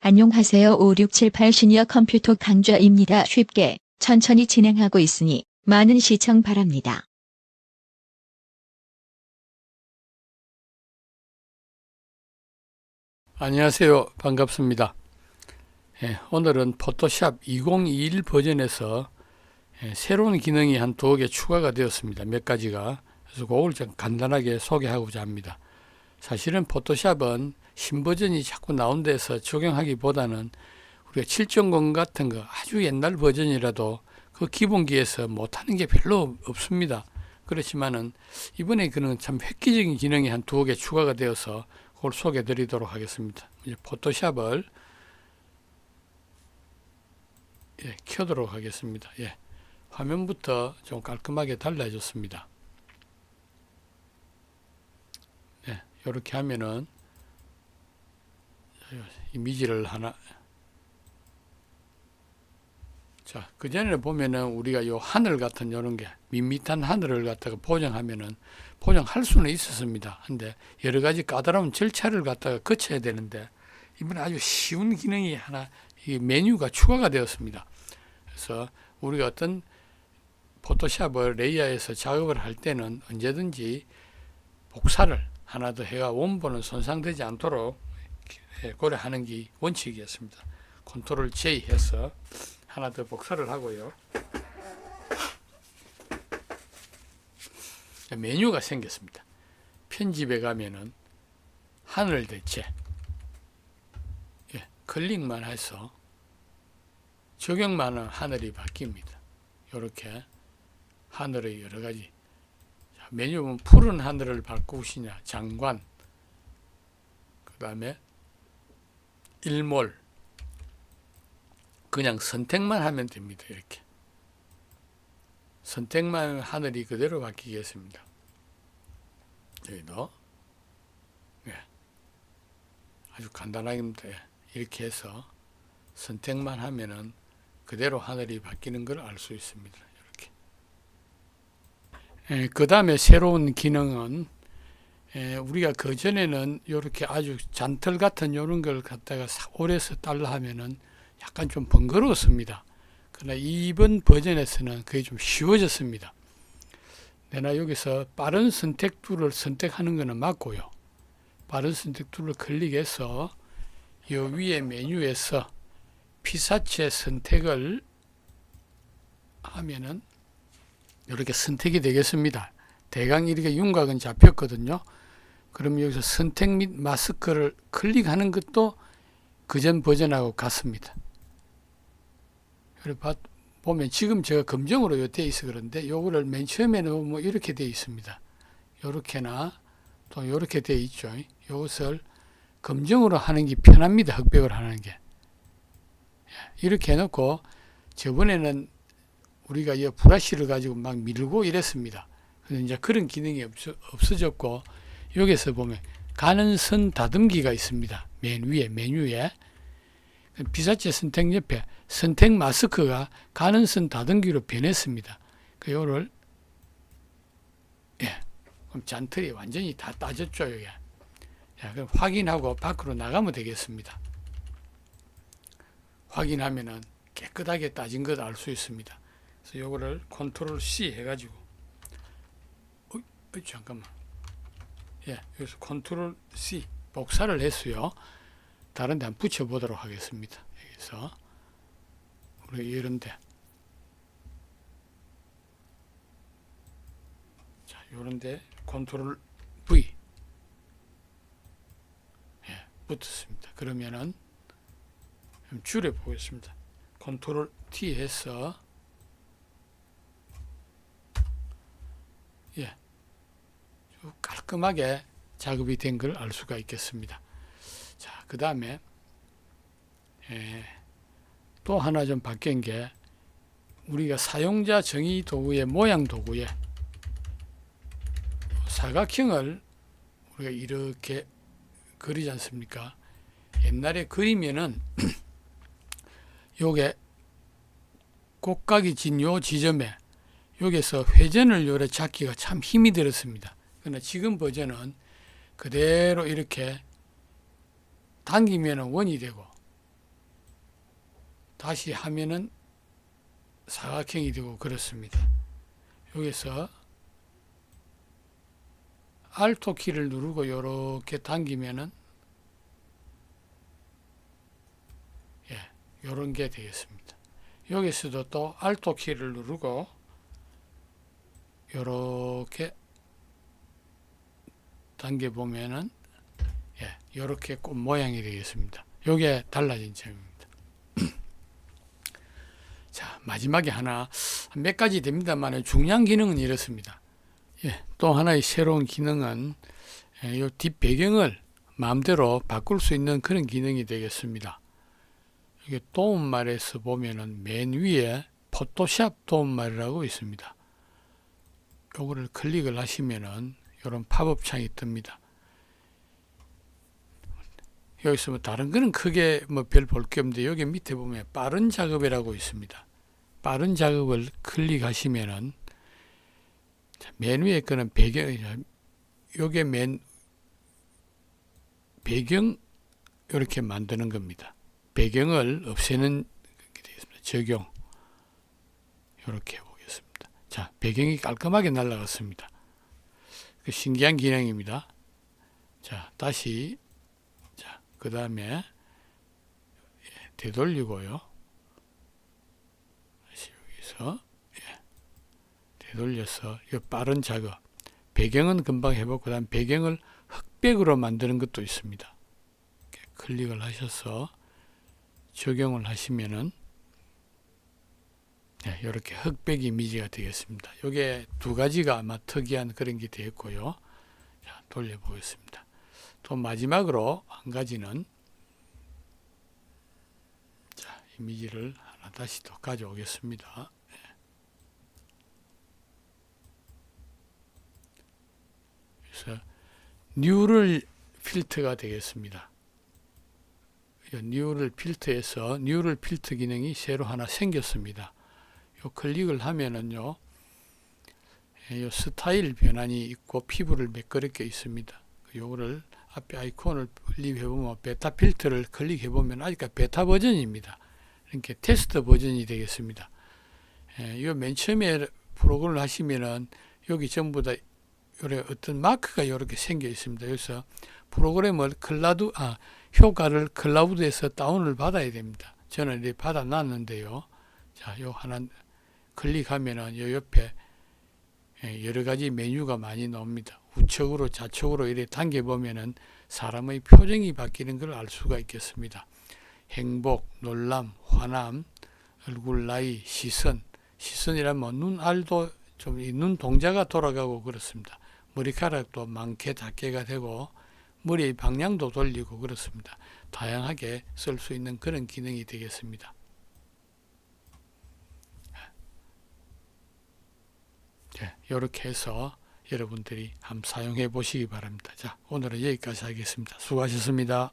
안녕하세요. 5678 시니어 컴퓨터 강좌입니다. 쉽게, 천천히 진행하고 있으니 많은 시청 바랍니다. 안녕하세요. 반갑습니다. 예, 오늘은 포토샵 2021 버전에서 예, 새로운 기능이 한 두어 개 추가가 되었습니다. 몇 가지가. 그래서 그걸 좀 간단하게 소개하고자 합니다. 사실은 포토샵은 신버전이 자꾸 나온 데서 적용하기보다는 우리가 7.0 같은 거 아주 옛날 버전이라도 그 기본기에서 못하는 게 별로 없습니다. 그렇지만은 이번에 그는 참 획기적인 기능이 한 두어 개 추가가 되어서 그걸 소개해 드리도록 하겠습니다. 이제 포토샵을 예, 켜도록 하겠습니다. 예, 화면부터 좀 깔끔하게 달라졌습니다. 예, 이렇게 하면은 이미지를 하나 자, 그 전에 보면은 우리가 요 하늘 같은 요런 게 밋밋한 하늘을 갖다가 보정하면은 보정할 수는 있었습니다. 근데 여러 가지 까다로운 절차를 갖다가 거쳐야 되는데 이번에 아주 쉬운 기능이 하나 이 메뉴가 추가가 되었습니다. 그래서 우리가 어떤 포토샵을 레이어에서 작업을 할 때는 언제든지 복사를 하나 더 해가 원본은 손상되지 않도록 예, 고려하는 게 원칙이었습니다. 컨트롤 J 해서 하나 더 복사를 하고요. 메뉴가 생겼습니다. 편집에 가면은 하늘 대체 예, 클릭만 해서 적용만 하면 하늘이 바뀝니다. 이렇게 하늘의 여러 가지 자, 메뉴 보면 푸른 하늘을 바꾸시냐 장관 그 다음에 일몰 그냥 선택만 하면 됩니다. 이렇게 선택만 하늘이 그대로 바뀌겠습니다. 여기도 네. 아주. 예. 이렇게 해서 선택만 하면은 그대로 하늘이 바뀌는 걸 알 수 있습니다. 이렇게. 그 다음에 새로운 기능은 에, 우리가 그 전에는 이렇게 아주 잔털 같은 이런 걸 갖다가 오래서 달라 하면은 약간 좀 번거로웠습니다. 그러나 이번 버전에서는 그게 좀 쉬워졌습니다. 내가 여기서 빠른 선택 툴을 선택하는 것은 맞고요. 빠른 선택 툴을 클릭해서 이 위에 메뉴에서 피사체 선택을 하면은 이렇게 선택이 되겠습니다. 대강 이렇게 윤곽은 잡혔거든요. 그럼 여기서 선택 및 마스크를 클릭하는 것도 그전 버전하고 같습니다. 그래 보면 지금 제가 검정으로 되어 있어 그런데 요거를 맨 처음에 는 뭐 이렇게 되어 있습니다. 요렇게나 또 요렇게 되어 있죠. 요것을 검정으로 하는 게 편합니다. 흑백을 하는 게. 이렇게 해놓고 저번에는 우리가 이 브러쉬를 가지고 막 밀고 이랬습니다. 그래서 이제 그런 기능이 없어, 없어졌고 여기서 보면 가는 선 다듬기가 있습니다. 맨 위에 메뉴에 비사체 선택 옆에 선택 마스크가 가는 선 다듬기로 변했습니다. 그 요를 예, 그럼 잔털이 완전히 다 따졌죠 여기. 자, 그럼 확인하고 밖으로 나가면 되겠습니다. 확인하면은 깨끗하게 따진 것 알 수 있습니다. 그래서 요거를 컨트롤 C 해가지고 어, 어, 잠깐만. 예, 여기서 컨트롤 C 복사를 했어요. 다른 데 한번 붙여보도록 하겠습니다. 여기서 우리 이런 데 자, 요런 데 컨트롤 V 예, 붙었습니다. 그러면은 좀 줄여 보겠습니다. 컨트롤 T 해서 예, 깔끔하게 작업이 된 걸 알 수가 있겠습니다. 자, 그 다음에 또 하나 좀 바뀐 게 우리가 사용자 정의 도구의 모양 도구에 사각형을 우리가 이렇게 그리지 않습니까? 옛날에 그리면은 요게 곡각이 진 요 지점에 여기서 회전을 요래 잡기가 참 힘이 들었습니다. 그러나 지금 버전은 그대로 이렇게 당기면 원이 되고 다시 하면은 사각형이 되고 그렇습니다. 여기서 알토 키를 누르고 이렇게 당기면은 예, 요런 게 되겠습니다. 여기서도 또 알토 키를 누르고 요렇게 당겨 보면은 예, 요렇게 꽃 모양이 되겠습니다. 요게 달라진 점입니다. 자, 마지막에 하나 몇 가지 됩니다만 중요한 기능은 이렇습니다. 예, 또 하나의 새로운 기능은 예, 요 뒷배경을 마음대로 바꿀 수 있는 그런 기능이 되겠습니다. 이게 도움말에서 보면은 맨 위에 포토샵 도움말이라고 있습니다. 요거를 클릭을 하시면은 이런 팝업 창이 뜹니다. 여기서 뭐 다른 거는 크게 뭐 별 볼 게 없는데 여기 밑에 보면 빠른 작업이라고 있습니다. 빠른 작업을 클릭하시면은 자, 맨 위에 거는 배경 요게 맨 배경 이렇게 만드는 겁니다. 배경을 없애는. 적용 이렇게 보겠습니다. 자, 배경이 깔끔하게 날아갔습니다. 그 신기한 기능입니다. 자, 다시 자, 그 다음에 되돌리고요. 다시 여기서 예, 되돌려서 이 빠른 작업. 배경은 금방 해보고 그다음 배경을 흑백으로 만드는 것도 있습니다. 클릭을 하셔서 적용을 하시면은 네, 이렇게 흑백 이미지가 되겠습니다. 이게 두 가지가 아마 특이한 그런 게 되겠고요. 자, 돌려보겠습니다. 또 마지막으로 한 가지는 자, 이미지를 하나 다시 더 가져오겠습니다. 네. 그래서 뉴럴 필터가 되겠습니다. 이 뉴럴 필터에서 뉴럴 필터 기능이 새로 하나 생겼습니다. 요 클릭을 하면은요, 예, 요 스타일 변환이 있고 피부를 매끄럽게 있습니다. 요거를 앞에 아이콘을 클릭해 보면 베타 필터를 클릭해 보면 아직까지 베타 버전입니다. 이렇게 테스트 버전이 되겠습니다. 예, 요맨 처음에 프로그램을 하시면은 여기 전부 다 요래 어떤 마크가 이렇게 생겨 있습니다. 그래서 프로그램을 클라우드 아 효과를 클라우드에서 다운을 받아야 됩니다. 저는 이제 받아 놨는데요. 자, 요 하나 클릭하면은 요 옆에 예, 여러 가지 메뉴가 많이 나옵니다. 우측으로 좌측으로 이렇게 당겨 보면은 사람의 표정이 바뀌는 걸 알 수가 있겠습니다. 행복, 놀람, 화남, 얼굴 나이, 시선, 시선이라면 눈 알도 좀이눈 동자가 돌아가고 그렇습니다. 머리카락도 많게 작게가 되고 머리의 방향도 돌리고 그렇습니다. 다양하게 쓸 수 있는 그런 기능이 되겠습니다. 이렇게 해서 여러분들이 한번 사용해 보시기 바랍니다. 자, 오늘은 여기까지 하겠습니다. 수고하셨습니다.